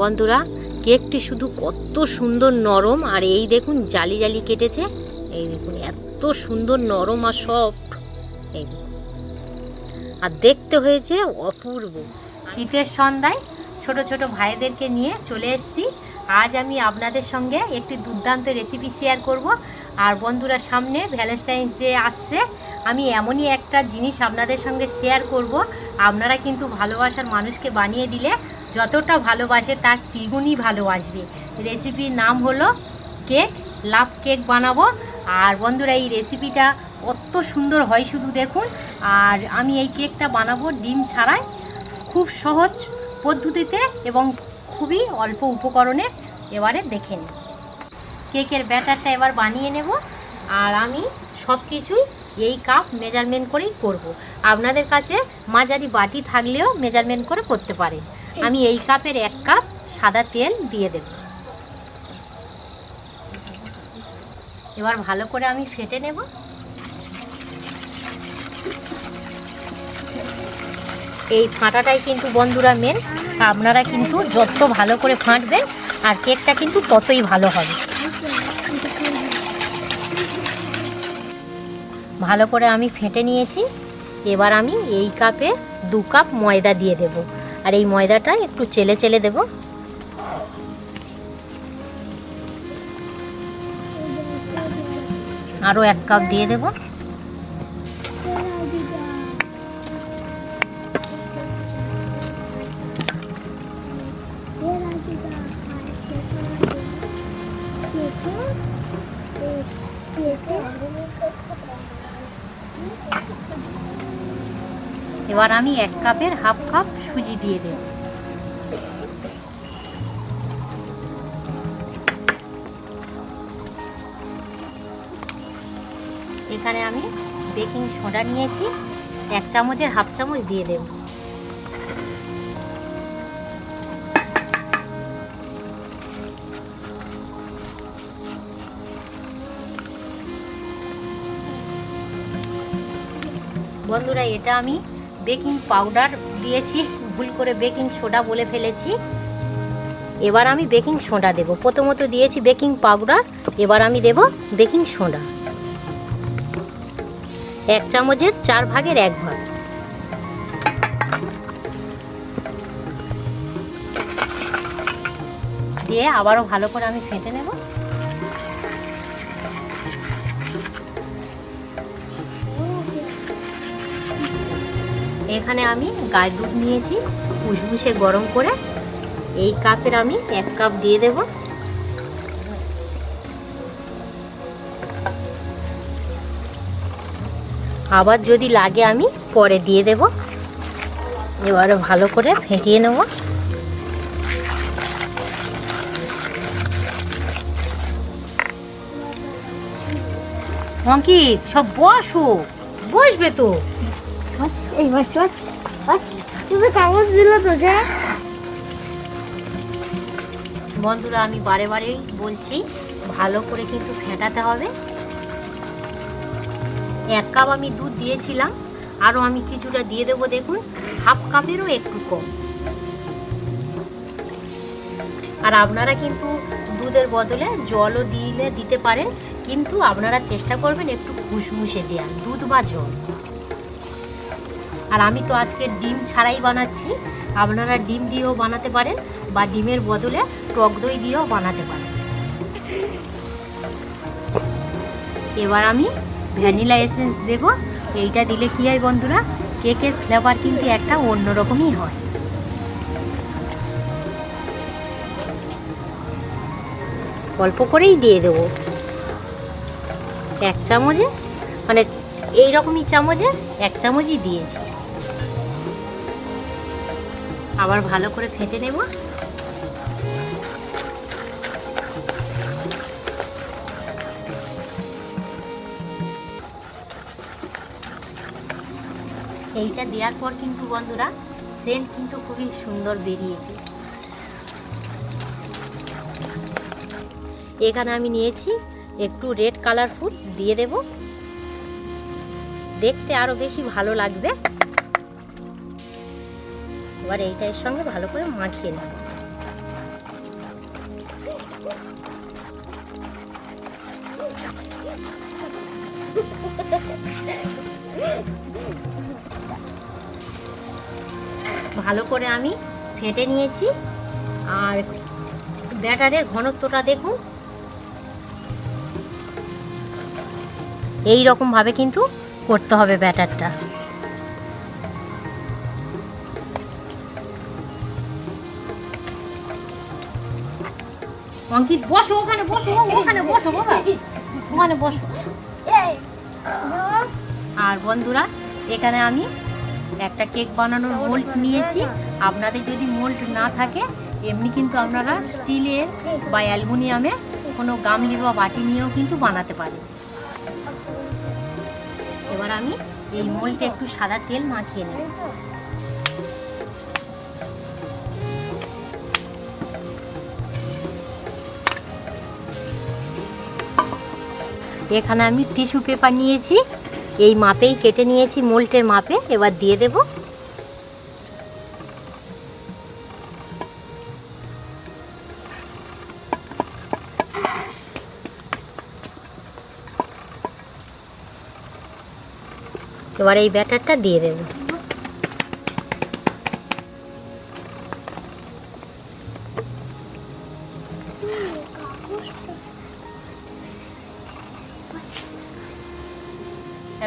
বন্ধুরা, কেকটি শুধু কত সুন্দর নরম, আর এই দেখুন জালি জালি কেটেছে। এই দেখুন, এত সুন্দর নরম আর সফট। এই আর দেখতে হয়েছে অপূর্ব। শীতের সন্ধ্যায় ছোট ছোট ভাইদেরকে নিয়ে চলে এসেছি। আজ আমি আপনাদের সঙ্গে একটি দুর্দান্ত রেসিপি শেয়ার করব। আর বন্ধুরা, সামনে ভ্যালেন্টাইন ডে আসছে। আমি এমনই একটা জিনিস আপনাদের সঙ্গে শেয়ার করব। আপনারা কিন্তু ভালোবাসার মানুষকে বানিয়ে দিলে যতটা ভালোবাসে তার দ্বিগুণই ভালোবাসবে। রেসিপির নাম হলো কেক লাভ কেক বানাবো। আর বন্ধুরা, এই রেসিপিটা কত সুন্দর হয় শুধু দেখুন। আর আমি এই কেকটা বানাবো ডিম ছাড়াই খুব সহজ পদ্ধতিতে এবং খুবই অল্প উপকরণে। এবারে দেখে নিন কেকের ব্যাটারটা এবার বানিয়ে নেব। আর আমি সব কিছুই এই কাপ মেজারমেন্ট করেই করব। আপনাদের কাছে মাঝারি বাটি থাকলেও মেজারমেন্ট করে করতে পারেন। আমি এই কাপের এক কাপ সাদা তেল দিয়ে দেব। এবার ভালো করে আমি ফেটে নেব। এই ফাঁটাটাই কিন্তু বন্ধুরা মেন আপনারা কিন্তু যত ভালো করে ফাটবেন, আর কেকটা কিন্তু ততই ভালো হবে। ভালো করে আমি ফেটে নিয়েছি। এবার আমি এই কাপে দু কাপ ময়দা দিয়ে দেব। আর এই ময়দাটা একটু চেলে চেলে দেব। আরও এক কাপ দিয়ে দেব। এবার আমি এক কাপের হাফ কাপ দিয়ে দেব এখানে আমি বেকিং সোডা নিয়েছি, এক চামচের হাফ চামচ দিয়ে দেব। বন্ধুরা, এটা আমি বেকিং পাউডার দিয়েছি। ভুল করে বেকিং সোডা বলে ফেলেছি। এবার আমি বেকিং সোডা দেব। প্রথমত দিয়েছি বেকিং পাউডার এবার আমি দেব বেকিং সোডা এক চামচের চার ভাগের এক ভাগ। দিয়ে আবারও ভালো করে আমি ফেটে নেব। এখানে আমি গায়ে দুধ নিয়েছি উসবুসে গরম করে এই কাপের আমি এক কাপ দিয়ে দেব। আবার যদি লাগে আমি পরে দিয়ে দেব। এবারে ভালো করে ফেটিয়ে নেব। অঙ্কিত, সব বসো, বসবে তো। এই তুমি কাগজ দিল তো, যে। বন্ধুরা, আমি বারে বারেই বলছি, ভালো করে কিন্তু ফেটাতে হবে। এক কাপ আমি দুধ দিয়েছিলাম আরও আমি কিছুটা দিয়ে দেবো, দেখুন, হাফ কাপেরও একটু কম। আর আপনারা কিন্তু দুধের বদলে জলও দিলে দিতে পারেন, কিন্তু আপনারা চেষ্টা করবেন একটু খুশমুশে দেওয়ার, দুধ বা জল। আর আমি তো আজকে ডিম ছাড়াই বানাচ্ছি। আপনারা ডিম দিয়েও বানাতে পারেন বা ডিমের বদলে টক দই দিয়েও বানাতে পারেন। এবার আমি ভ্যানিলা এসেন্স দেব। এইটা দিলে কি হয় বন্ধুরা, কেকের ফ্লেভার কিন্তু একটা অন্যরকমই হয়। অল্প করেই দিয়ে দেবো। এক চামচে মানে এই রকমই চামচে, এক চামচই দিয়েছি। আবার ভালো করে ফেটে নেব। এইটা দেওয়ার পর কিন্তু বন্ধুরা সেন্ট কিন্তু খুবই সুন্দর বেরিয়েছে। এখানে আমি নিয়েছি একটু রেড কালার ফুড দিয়ে দেব। দেখতে আরও বেশি ভালো লাগবে। এবার এইটা এর সঙ্গে ভালো করে মাখিয়ে নেব। ভালো করে আমি ফেটে নিয়েছি। আর ব্যাটারের ঘনত্বটা দেখুন। এই রকমভাবে কিন্তু করতে হবে ব্যাটারটা। অঙ্কিত বসো ওখানে বসো ওখানে বসো বাবা ওখানে বসো। আর বন্ধুরা এখানে আমি একটা কেক বানানোর মোল্ড নিয়েছি। আপনাদের যদি মোল্ড না থাকে এমনি কিন্তু আপনারা স্টিলের বা অ্যালুমিনিয়ামে কোনো গামলি বা বাটি নিয়েও কিন্তু বানাতে পারেন। এবার আমি এই মোল্ডে একটু সাদা তেল মাখিয়ে নেব। এখানে আমি টিস্যু পেপার নিয়েছি, এই মাপেই কেটে নিয়েছি, মোল্টের মাপে, এবার দিয়ে দেব। এবার এই ব্যাটারটা দিয়ে দেব।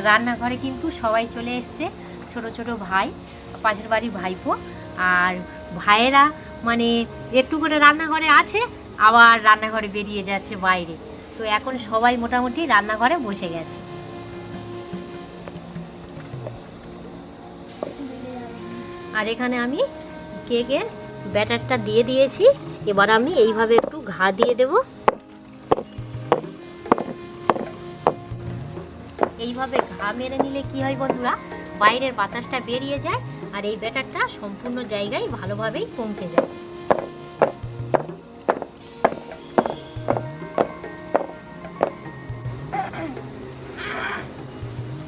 রান্নাঘরে কিন্তু সবাই চলে এসছে, ছোট ছোট ভাই, পাশের বাড়ির ভাইপো। আর ভাইয়েরা মানে একটু করে রান্নাঘরে আছে, আবার রান্নাঘরে বেরিয়ে যাচ্ছে বাইরে। তো এখন সবাই মোটামুটি রান্নাঘরে বসে গেছে। আর এখানে আমি কেকের ব্যাটারটা দিয়ে দিয়েছি। এবার আমি এইভাবে একটু ঘা দিয়ে দেব। এইভাবে ঘা মেরে নিলে কি হয় বন্ধুরা? বাইরের বাতাসটা বেরিয়ে যায় আর এই ব্যাটারটা সম্পূর্ণ জায়গায় ভালোভাবেই পৌঁছে যায়।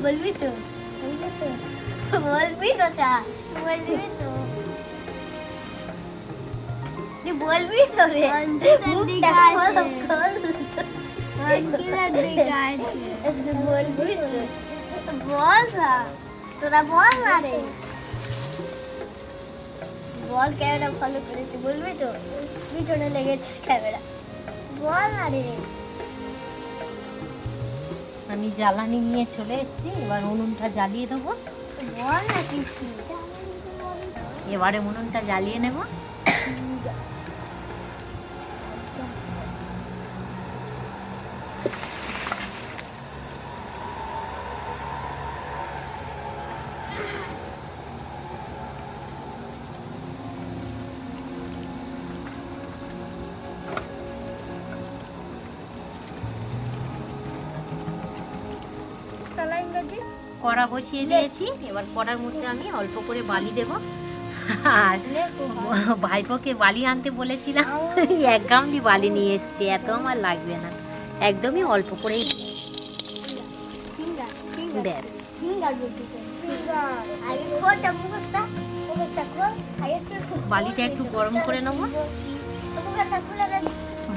বলবি তো? বলবি তো? চা? বলবি তো? বলবি তো রে? মুখটা খোল খোল বলবি বল না তোরা বল না রে বল ক্যামেরা ফলো করেছি বলবি তো পিছনে লেগেছে ক্যামেরা বল না রে আমি জ্বালানি নিয়ে চলে এসেছি এবার উনুনটা জ্বালিয়ে দেবো। বল না কিছু এবারে উনুনটা জ্বালিয়ে নেব। কড়া বসিয়ে দিয়েছি। এবার কড়ার মধ্যে আমি অল্প করে বালি দেব। আর ভাইপোকে বালি আনতে বলেছিলাম। এক গামলি বালি নিয়ে এসছি এত আমার লাগবে না। একদমই অল্প করেই ব্যাস। বালিটা একটু গরম করে নেব।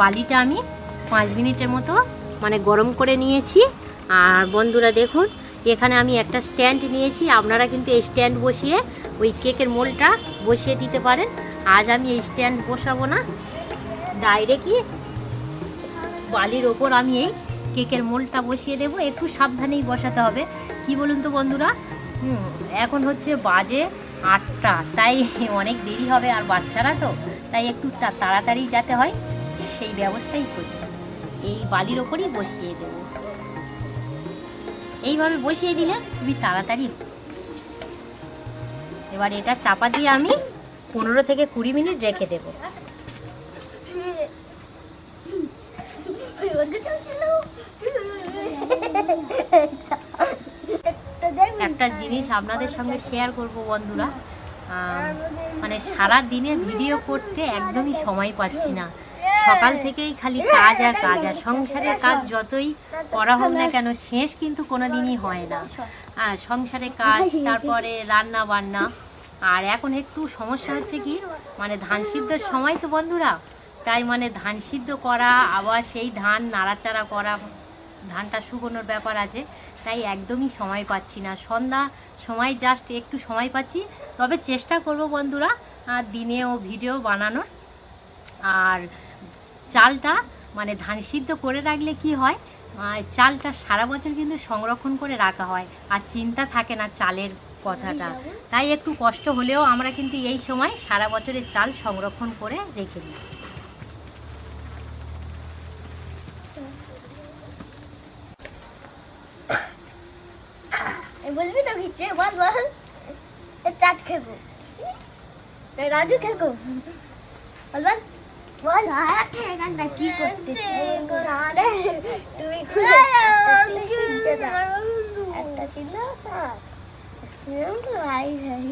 বালিটা আমি পাঁচ মিনিটের মতো মানে গরম করে নিয়েছি। আর বন্ধুরা দেখুন এখানে আমি একটা স্ট্যান্ড নিয়েছি, আপনারা কিন্তু এই স্ট্যান্ড বসিয়ে ওই কেকের মোলটা বসিয়ে দিতে পারেন। আজ আমি এই স্ট্যান্ড বসাবো না। ডাইরেক্টই বালির ওপর আমি এই কেকের মোলটা বসিয়ে দেব। একটু সাবধানেই বসাতে হবে। কি বলুন তো বন্ধুরা? এখন হচ্ছে বাজে আটটা। তাই অনেক দেরি হবে আর বাচ্চারা তো, তাই একটু তাড়াতাড়ি যাতে হয়, সেই ব্যবস্থাই করছি। এই বালির ওপরই বসিয়ে দেবো। এইভাবে বসিয়ে দিলে খুবই তাড়াতাড়ি এবার এটা চাপা দিয়ে আমি পনেরো থেকে কুড়ি মিনিট রেখে দেবো। একটা জিনিস আপনাদের সঙ্গে শেয়ার করব বন্ধুরা। মানে সারা দিনে ভিডিও করতে একদমই সময় পাচ্ছি না। সকাল থেকেই খালি কাজ আর কাজ, আর সংসারের কাজ যতই করা হোক না কেন, শেষ কিন্তু কোনো দিনই হয় না। হ্যাঁ সংসারে কাজ, তারপরে রান্না বান্না আর এখন একটু সমস্যা হচ্ছে কি মানে ধান সিদ্ধর সময় তো বন্ধুরা, তাই মানে ধান সিদ্ধ করা, আবার সেই ধান নাড়াচাড়া করা, ধানটা শুকোনোর ব্যাপার আছে, তাই একদমই সময় পাচ্ছি না। সন্ধ্যা সময় জাস্ট একটু সময় পাচ্ছি, তবে চেষ্টা করব বন্ধুরা দিনেও ভিডিও বানানোর। আর চালটা মানে ধান সিদ্ধ করে রাখলে কি হয়? চালটা সারা বছর কিন্তু সংরক্ষণ করে রাখা হয়। আর চিন্তা থাকে না চালের কথাটা। তাই একটু কষ্ট হলেও আমরা কিন্তু এই সময় সারা বছরের চাল সংরক্ষণ করে রেখে দিই। বলবি তো ভিতরে বল বল। চাট রাজু খেলব। বল বল। কি করতেছিস তুমি খুলে একটা ছিল চাট ভাই ভাই।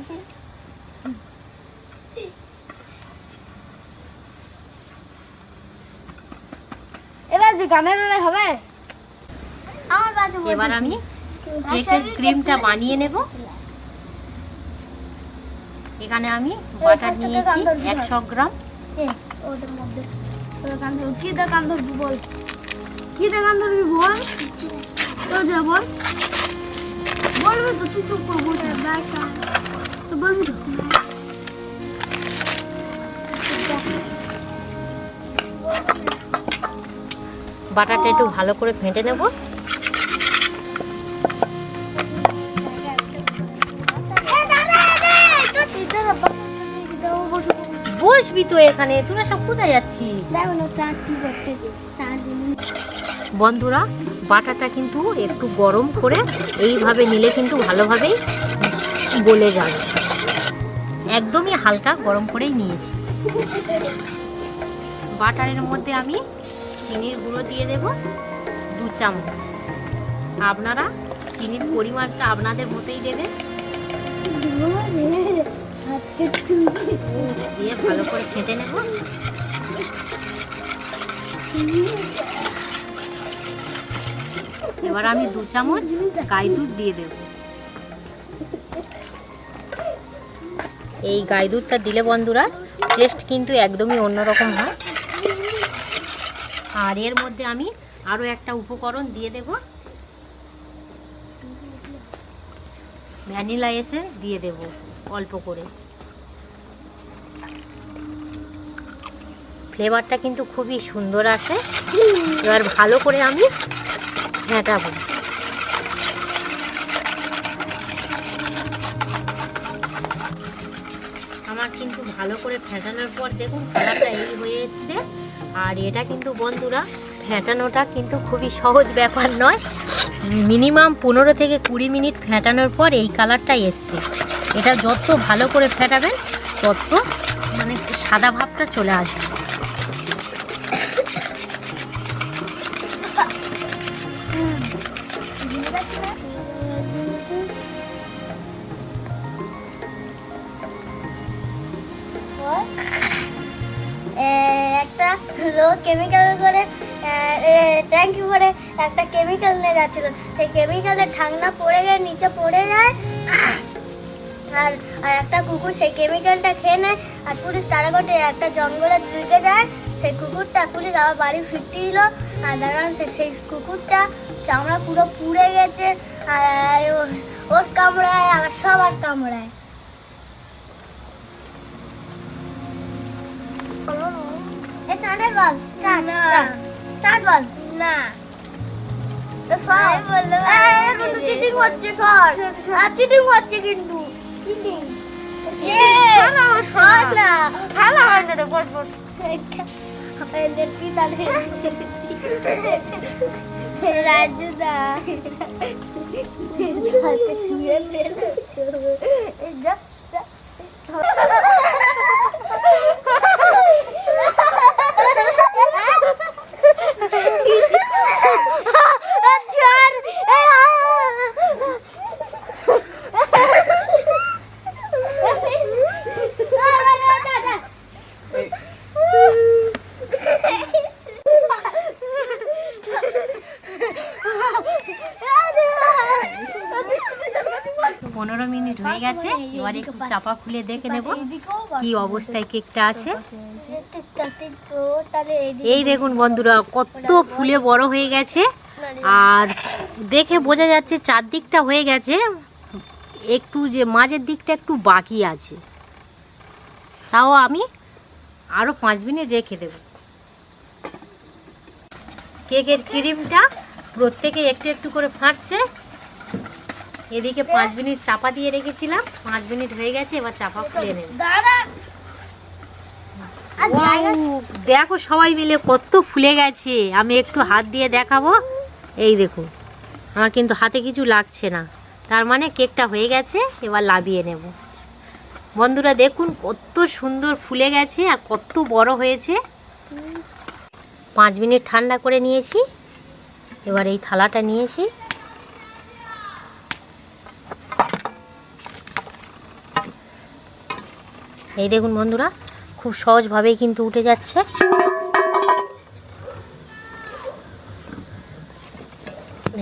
এবার যে গানের হবে। আমার বাজে এবার আমি কেকের ক্রিমটা বানিয়ে নেব। এখানে আমি বাটার নিয়েছি একশো গ্রাম। ওটার মধ্যে। ওটা কান ধরবি। কি দা কান ধরবি বল? কি দা কান ধরবি বল? তো যা বল। বলবি তো, তুই চুপ করে বসে তো বলবি তো। বাটারটা একটু ভালো করে ফেটে নেব। বসবি তো এখানে? তোরা সব কোথায় যাচ্ছিস? বন্ধুরা বাটারটা কিন্তু একটু গরম করে এইভাবে নিলে কিন্তু ভালোভাবেই গলে যাবে। একদমই হালকা গরম করেই নিয়েছি। বাটারের মধ্যে আমি চিনির গুঁড়ো দিয়ে দেব দু চামচ। আপনারা চিনির পরিমাণটা আপনাদের মতোই দেবেন। দিয়ে ভালো করে এবার আমি দু চামচ গাই দুধ দিয়ে দেব। এই গাই দুধটা দিলে বন্ধুরা টেস্ট কিন্তু একদমই অন্যরকম হয়। আর এর মধ্যে আমি আরও একটা উপকরণ দিয়ে দেব। ভ্যানিলা এসে দিয়ে দেব। অল্প করে। ফ্লেভারটা কিন্তু খুবই সুন্দর আসে। এবার ভালো করে আমি ফেটাবো আমার কিন্তু ভালো করে ফেটানোর পর দেখুন কালারটা এই হয়ে এসছে। আর এটা কিন্তু বন্ধুরা, ফেটানোটা কিন্তু খুবই সহজ ব্যাপার নয়। মিনিমাম পনেরো থেকে কুড়ি মিনিট ফেটানোর পর এই কালারটা এসছে। এটা যত ভালো করে ফেটাবেন, তত মানে সাদা ভাবটা চলে আসবে। একটা লোক কেমিক্যাল করে ট্যাঙ্কি করে একটা কেমিক্যাল নিয়ে যাচ্ছিল। সেই কেমিক্যালের ঠান্ডা পড়ে গিয়ে নিচে পড়ে যায় আর আর একটা কুকুর সেই কেমিক্যালটা খেয়ে নেয় আর পুলিশ তারা করে একটা জঙ্গলে ঢুকে যায়। সেই কুকুরটা পুলিশ আবার বাড়ি ফিরতে দিল আর দাঁড়ান সেই কুকুরটা চামড়া পুরো পুড়ে গেছে আর ওর কামড়ায় আর সবার কামড়ায়। বল চাঁদ বল না। চিটিং হচ্ছে সর। চিটিং হচ্ছে কিন্তু। খেলা হয় না রে বস বস রাজু দা শুয়ে ফেল যা পনেরো মিনিট হয়ে গেছে এবার একটু চাপা খুলে দেখে নেব কি অবস্থায় কেকটা আছে। এই দেখুন বন্ধুরা কত ফুলে বড় হয়ে গেছে। আর দেখে বোঝা যাচ্ছে চারদিকটা হয়ে গেছে। একটু যে মাঝের দিকটা একটু বাকি আছে। তাও আমি আরও পাঁচ মিনিট রেখে দেব। কেকের ক্রিমটা প্রত্যেকে একটু একটু করে ফাটছে। এদিকে পাঁচ মিনিট চাপা দিয়ে রেখেছিলাম পাঁচ মিনিট হয়ে গেছে এবার চাপা খুলে নেব। দেখো সবাই মিলে কত ফুলে গেছে। আমি একটু হাত দিয়ে দেখাবো। এই দেখুন আমার কিন্তু হাতে কিছু লাগছে না। তার মানে কেকটা হয়ে গেছে এবার লাভিয়ে নেব। বন্ধুরা দেখুন কত সুন্দর ফুলে গেছে আর কত বড় হয়েছে। পাঁচ মিনিট ঠান্ডা করে নিয়েছি। এবার এই থালাটা নিয়েছি। এই দেখুন বন্ধুরা, খুব সহজভাবেই কিন্তু উঠে যাচ্ছে।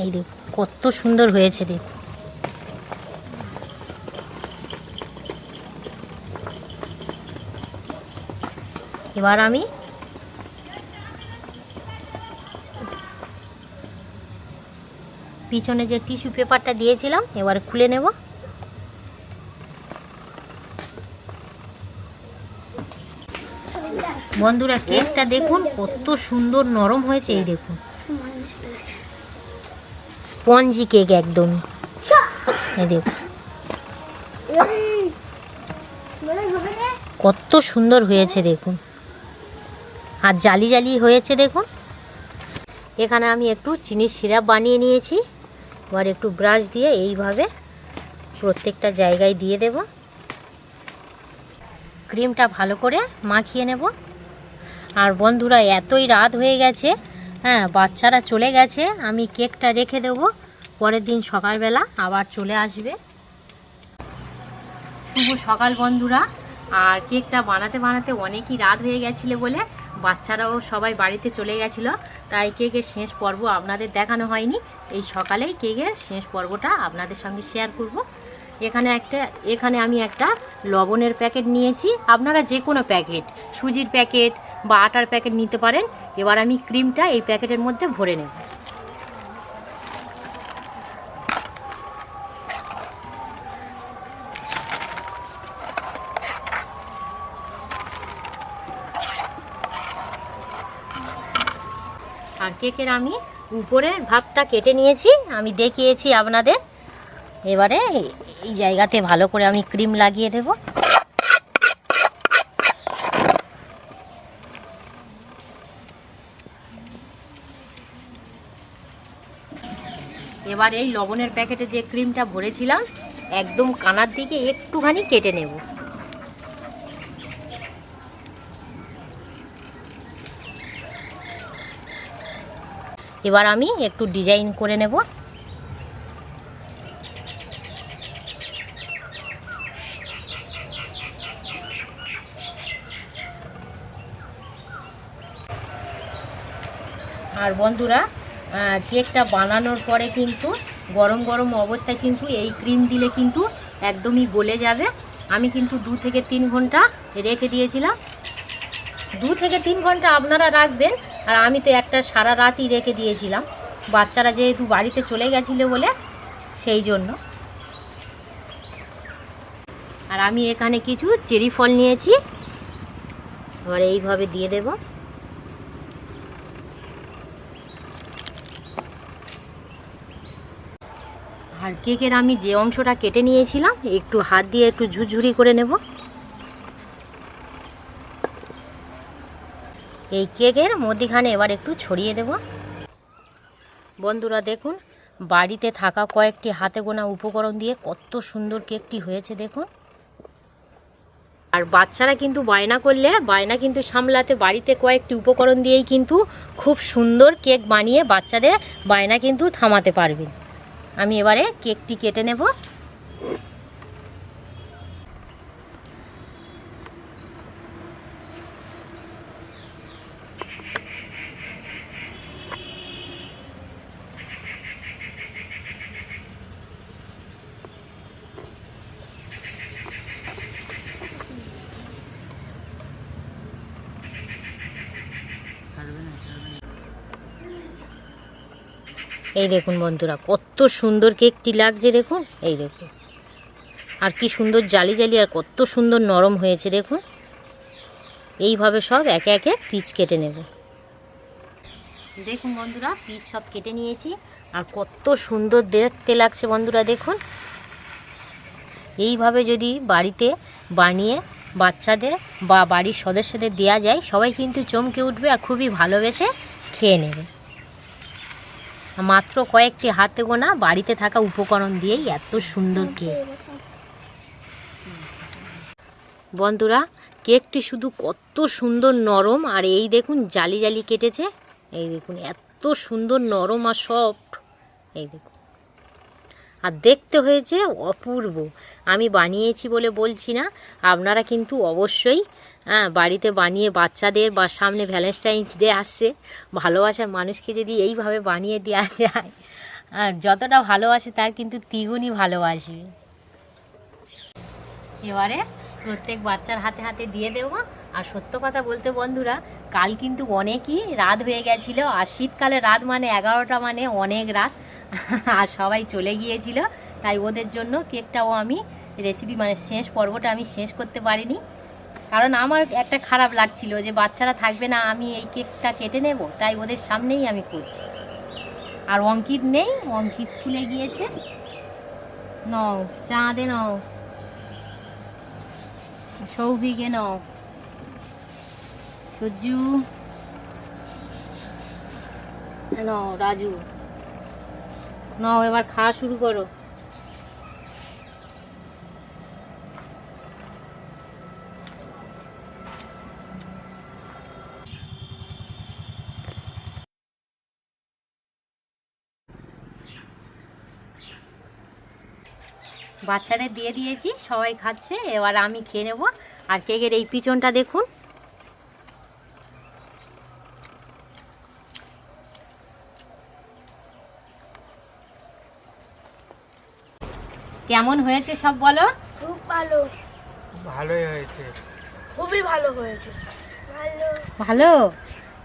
এই দেখুন কত সুন্দর হয়েছে দেখুন এবার আমি পিছনে যে টিস্যু পেপারটা দিয়েছিলাম, এবার খুলে নেব। বন্ধুরা, কেকটা দেখুন, কত সুন্দর নরম হয়েছে, এই দেখুন। স্পঞ্জি কেক একদম। দেখুন? কত সুন্দর হয়েছে, দেখুন। আর জালি জালি হয়েছে, দেখুন। এখানে আমি একটু চিনির সিরাপ বানিয়ে নিয়েছি। এবার একটু ব্রাশ দিয়ে এইভাবে প্রত্যেকটা জায়গায় দিয়ে দেব। ক্রিমটা ভালো করে মাখিয়ে নেব। আর বন্ধুরা, এতই রাত হয়ে গেছে। হ্যাঁ বাচ্চারা চলে গেছে। আমি কেকটা রেখে দেবো। পরের দিন সকালবেলা আবার চলে আসবে। শুভ সকাল বন্ধুরা। আর কেকটা বানাতে বানাতে অনেকই রাত হয়ে গেছিল বলে বাচ্চারাও সবাই বাড়িতে চলে গেছিল। তাই কেকের শেষ পর্ব আপনাদের দেখানো হয়নি। এই সকালেই কেকের শেষ পর্বটা আপনাদের সঙ্গে শেয়ার করব। এখানে একটা, এখানে আমি একটা লবণের প্যাকেট নিয়েছি। আপনারা যে কোনো প্যাকেট, সুজির প্যাকেট বা আটার প্যাকেট নিতে পারেন। এবার আমি ক্রিমটা এই প্যাকেটের মধ্যে ভরে নেব। আর কেকের আমি উপরের ভাগটা কেটে নিয়েছি। আমি দেখিয়েছি আপনাদের। এবারে এই জায়গাতে ভালো করে আমি ক্রিম লাগিয়ে দেব। এবার এই লবণের প্যাকেটে যে ক্রিমটা ভরেছিলাম, একদম কানার দিকে একটুখানি কেটে নেব। এবার আমি একটু ডিজাইন করে নেব। আর বন্ধুরা কেকটা বানানোর পরে কিন্তু, গরম গরম অবস্থায় কিন্তু এই ক্রিম দিলে কিন্তু একদমই গলে যাবে। আমি কিন্তু দু থেকে তিন ঘণ্টা রেখে দিয়েছিলাম। দু থেকে তিন ঘণ্টা আপনারা রাখবেন। আর আমি তো একটা সারা রাতই রেখে দিয়েছিলাম। বাচ্চারা যেহেতু বাড়িতে চলে গেছিল বলে, সেই জন্য। আর আমি এখানে কিছু চেরি ফল নিয়েছি। এবার এইভাবে দিয়ে দেব। আর কেকের আমি যে অংশটা কেটে নিয়েছিলাম, একটু হাত দিয়ে একটু ঝুরঝুরি করে নেব। এই কেকের মধ্যিখানে এবার একটু ছড়িয়ে দেব। বন্ধুরা দেখুন, বাড়িতে থাকা কয়েকটি হাতে গোনা উপকরণ দিয়ে কত সুন্দর কেকটি হয়েছে দেখুন। আর বাচ্চারা কিন্তু বায়না করলে, বায়না কিন্তু সামলাতে বাড়িতে কয়েকটি উপকরণ দিয়েই কিন্তু খুব সুন্দর কেক বানিয়ে বাচ্চাদের বায়না কিন্তু থামাতে পারবেন আমি এবারে কেকটি কেটে নেব। এই দেখুন বন্ধুরা, কত সুন্দর কেকটি লাগছে দেখুন, এই দেখুন। আর কি সুন্দর জালি জালি, আর কত সুন্দর নরম হয়েছে দেখুন। এইভাবে সব একে একে পিচ কেটে নেব। দেখুন বন্ধুরা, পিচ সব কেটে নিয়েছি, আর কত সুন্দর দেখতে লাগছে বন্ধুরা, দেখুন। এইভাবে যদি বাড়িতে বানিয়ে বাচ্চাদের বা বাড়ির সদস্যদের দেওয়া যায়, সবাই কিন্তু চমকে উঠবে আর খুবই ভালোবেসে খেয়ে নেবে। মাত্র কয়েকটি হাতে গোনা বাড়িতে থাকা উপকরণ দিয়েই এত সুন্দর কেক। বন্ধুরা, কেকটি শুধু কত সুন্দর নরম, আর এই দেখুন জালি জালি কেটেছে। এই দেখুন, এত সুন্দর নরম আর সফট। এই দেখুন। আর দেখতে হয়েছে অপূর্ব। আমি বানিয়েছি বলে বলছি না, আপনারা কিন্তু অবশ্যই হ্যাঁ বাড়িতে বানিয়ে বাচ্চাদের বা সামনে ভ্যালেন্টাইন্স ডে আসছে ভালোবাসার মানুষকে যদি এইভাবে বানিয়ে দেওয়া যায় হ্যাঁ, যতটা ভালোবাসে তার কিন্তু দ্বিগুণই ভালোবাসবে। এবারে প্রত্যেক বাচ্চার হাতে হাতে দিয়ে দেবো। আর সত্য কথা বলতে বন্ধুরা কাল কিন্তু অনেকই রাত হয়ে গেছিল আর শীতকালে রাত মানে এগারোটা মানে অনেক রাত। আর সবাই চলে গিয়েছিল তাই ওদের জন্য কেকটাও আমি রেসিপি মানে শেষ পর্বটা আমি শেষ করতে পারিনি। কারণ আমার একটা খারাপ লাগছিল যে বাচ্চারা থাকবে না, আমি এই কেকটা কেটে নেব, তাই ওদের সামনেই আমি করছি। আর অঙ্কিত নেই, অঙ্কিত স্কুলে গিয়েছে। নও, চাঁদে নও। সৌভিকে নাও। সজ্জু। নও, রাজু। নও, এবার খাওয়া শুরু করো। বাচ্চাদের দিয়ে দিয়েছি সবাই খাচ্ছে এবার আমি খেয়ে নেব। আর কেকের এই পিছনটা দেখুন। কেমন হয়েছে সব বলো? খুব ভালো। ভালোই হয়েছে। খুবই ভালো হয়েছে। ভালো। ভালো?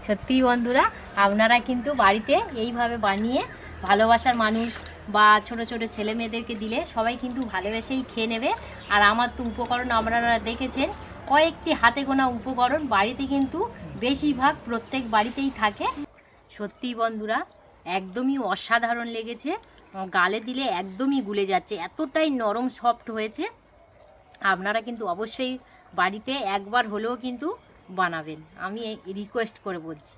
সত্যি বন্ধুরা আপনারা কিন্তু বাড়িতে এইভাবে বানিয়ে ভালোবাসার মানুষ বা ছোট ছোট ছেলে মেয়েদেরকে দিলে সবাই কিন্তু ভালোবেসেই খেয়ে নেবে। আর আমার তো উপকরণ আপনারা দেখেছেন, কয়েকটি হাতে গোনা উপকরণ বাড়িতে কিন্তু বেশিরভাগ প্রত্যেক বাড়িতেই থাকে। সত্যি বন্ধুরা, একদমই অসাধারণ লেগেছে। গালে দিলে একদমই গুলে যাচ্ছে, এতটাই নরম সফট হয়েছে। আপনারা কিন্তু অবশ্যই বাড়িতে একবার হলেও কিন্তু বানাবেন। আমি রিকোয়েস্ট করে বলছি।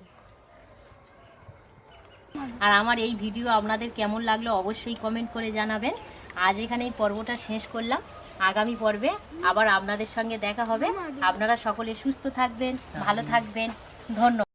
আর আমার এই ভিডিও আপনাদের কেমন লাগল অবশ্যই কমেন্ট করে জানাবেন। আজ এখানে এই পর্বটা শেষ করলাম। আগামী পর্বে আবার আপনাদের সঙ্গে দেখা হবে। আপনারা সকলে সুস্থ থাকবেন, ভালো থাকবেন। ধন্যবাদ।